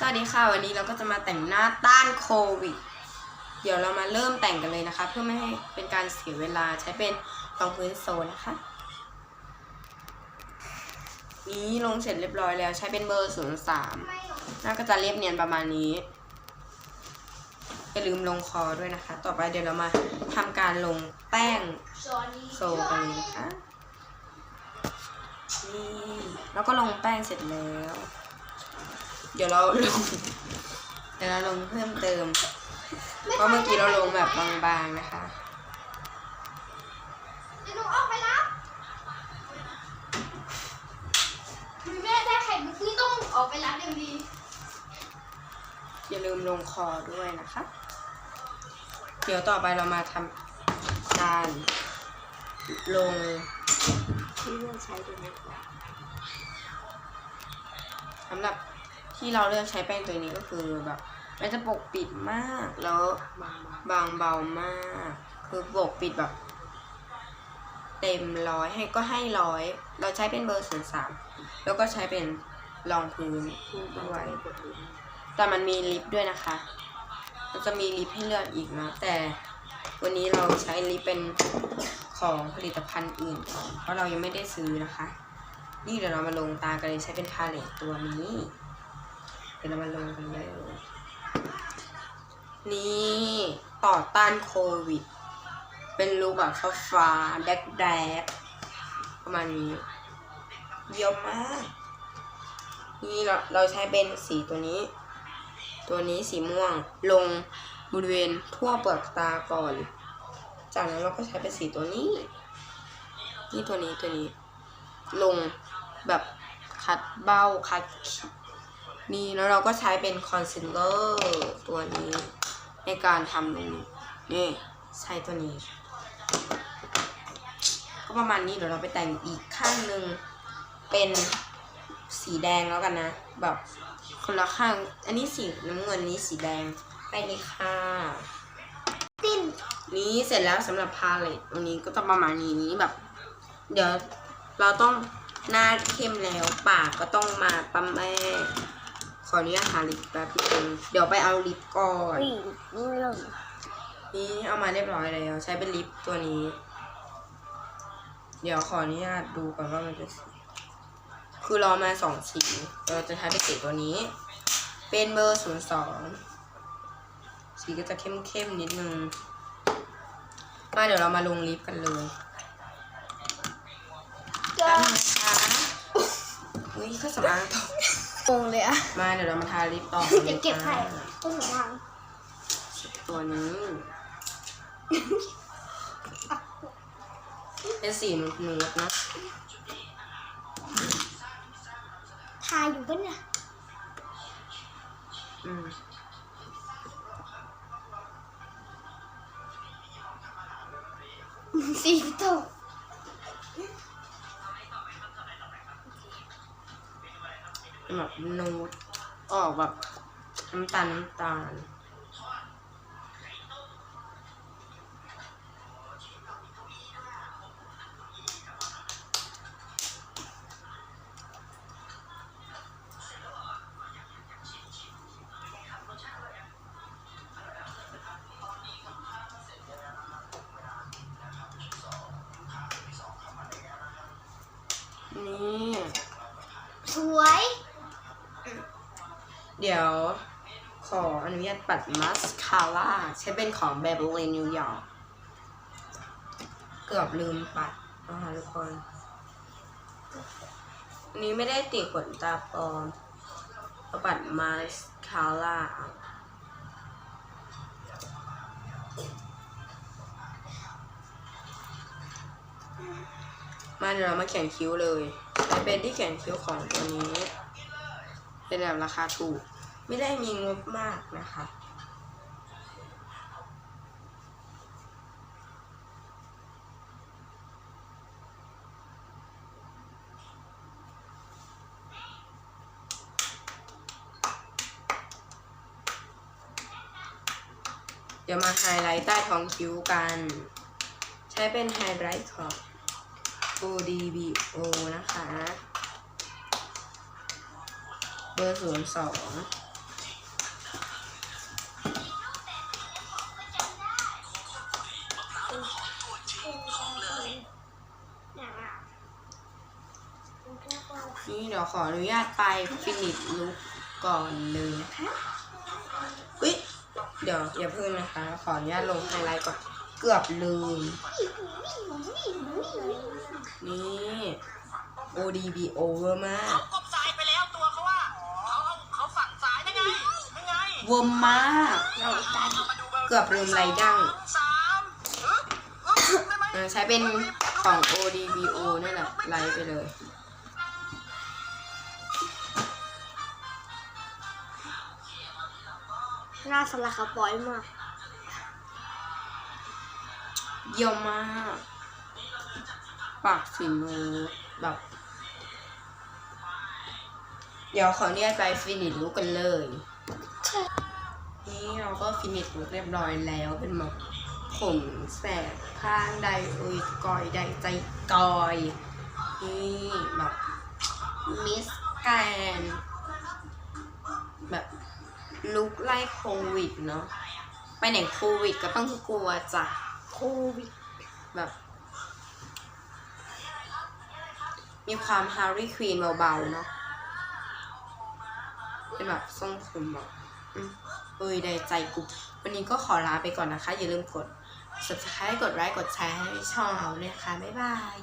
สวัสดีค่ะวันนี้เราก็จะมาแต่งหน้าต้านโควิด เดี๋ยวเรามาเริ่มแต่งกันเลยนะคะ เพื่อไม่ให้เป็นการเสียเวลาใช้เป็นรองพื้นโซนนะคะ นี้ลงเสร็จเรียบร้อยแล้วใช้เป็นเบอร์ศูนย์สามหน้าก็จะเรียบเนียนประมาณนี้อย่าลืมลงคอด้วยนะคะ ต่อไปเดี๋ยวเรามาทำการลงแป้งโซกันเลยนะคะนี่แล้วก็ลงแป้งเสร็จแล้ว เดี๋ยวเราลง เดี๋ยวเราลงเพิ่มเติม เพราะเมื่อกี้เราลงแบบบางๆนะคะเดี๋ยวหนูออกไปรับมีแม่ได้ไข่มุกนี่ต้องออกไปรับเดี๋ยวดีอย่าลืมลงคอด้วยนะคะ เดี๋ยวต่อไปเรามาทำการลงที่เลือกใช้ตัวนี้ก่อนสำหรับ ที่เราเลือกใช้แป้งตัวนี้ก็คือแบบมันจะปกปิดมากแล้วบางเบามาก คือปกปิดแบบ เต็มร้อยให้ก็ให้ร้อยเราใช้เป็นเบอร์ศูนย์สามแล้วก็ใช้เป็นรองพื้นด้วยแต่มันมีลิปด้วยนะคะมันจะมีลิปให้เลือกอีกนะแต่วันนี้เราใช้ลิปเป็นของผลิตภัณฑ์อื่นก่อนเพราะเรายังไม่ได้ซื้อนะคะ นี่เดี๋ยวเรามาลงตากันเลยใช้เป็นพาเลตตัวนี้ เดี๋ยวเรามาลงกันเลย นี่ต่อต้านโควิด เป็นลุคแบบฟ้าฟ้าแดกแดกๆประมาณนี้เยี่ยมมาก นี่เราเราใช้เป็นสีตัวนี้ ตัวนี้สีม่วงลงบริเวณทั่วเปลือกตาก่อน จากนั้นเราก็ใช้เป็นสีตัวนี้ นี่ตัวนี้ตัวนี้ ลงแบบคัดเบ้าคัด นี่แล้วเราก็ใช้เป็นคอนซีลเลอร์ตัวนี้ในการทำนี่นี่ใช้ตัวนี้ ก็ประมาณนี้เดี๋ยวเราไปแต่งอีกข้างหนึ่งเป็นสีแดงแล้วกันนะ แบบคนละข้าง อันนี้สีน้ำเงินนี้สีแดงไปเลยค่ะติ้นนี้เสร็จแล้วสำหรับพาเลตวันนี้ก็จะประมาณนี้แบบ เดี๋ยวเราต้องหน้าเข้มแล้วปากก็ต้องมาปั๊มแม่ ขออนุญาตหาลิปแป๊บนึงเดี๋ยวไปเอาลิปก่อนอุ้ยไม่ลงนี่เอามาเรียบร้อยแล้ว ใช้เป็นลิปตัวนี้ เดี๋ยวขออนุญาตดูก่อนว่ามันเป็นสีคือรอมาสองสีเราจะใช้เป็นสีตัวนี้ เป็นเบอร์ศูนย์สองสีก็จะเข้มเข้มๆนิดนึงมาเดี๋ยวเรามาลงลิปกันเลยเจอแป๊บนึงนะคะอุ้ยก็สำอางตก งงเลยอะมาเดี๋ยวเรามาทาลิปต่อเดี๋ยวเก็บไข่ต้นหางตัวนี้เป็นสีนูดๆนะทาอยู่ปะเนี่ยอืมสีตก แบบนูดออกแบบน้ำตาลน้ำตาลนี่ สวย เดี๋ยวขออนุญาตปัดมัสคาร่าใช้เป็นของ Maybelline New York เกือบลืมปัดนะคะทุกคนอันนี้ไม่ได้ติดขนตาปลอมเราปัดมัสคาร่าเอามาเดี๋ยวเรามาเขียนคิ้วเลย เป็นที่เขียนคิ้วของตัวนี้ เป็นแบบราคาถูก ไม่ได้มีงบมากนะคะ เดี๋ยวมาไฮไลท์ใต้ท้องคิ้วกัน ใช้เป็นไฮไลท์ของ ODBO นะคะ บอร์ศูนย์สองนี่เดี๋ยวขออนุญาตไปฟินิชลุกก่อนเลยอุ้ยเดี๋ยวอย่าเพิ่งนะคะ ขออนุญาตลงไฮไลท์ก่อน เกือบลืม นี่ ODB over มาก เวอร์มากเอามาดูเบอร์เกือบลืมไรดั้งสามฮึบฮึบได้ไหมเออใช้เป็นของ ODBO นี่นแหละไลฟ์ไปเลยหน้าสลักกระป๋อยมาก เยี่ยมมาก ปากสีนูดแบบ เดี๋ยวขอเนี่ยไปฟินิชลุกกันเลย นี่เราก็ฟินิชลุกเรียบร้อยแล้วเป็นแบบผมแสกข้างใดเอ้ยกอยใดใจกอย นี่แบบมิสแกนแบบลุกไล่โควิดเนาะไปไหนโควิดก็ต้องกลัวจ้ะโควิดแบบ มีความฮาร์รี่ควีนเบาๆเนาะเป็นแบบทรงผมแบบ เอ้ยได้ใจกูวันนี้ก็ขอลาไปก่อนนะคะ อย่าลืมกด subscribe กดไลค์กดแชร์ให้ช่องเราเนี่ยค่ะ บ๊ายบาย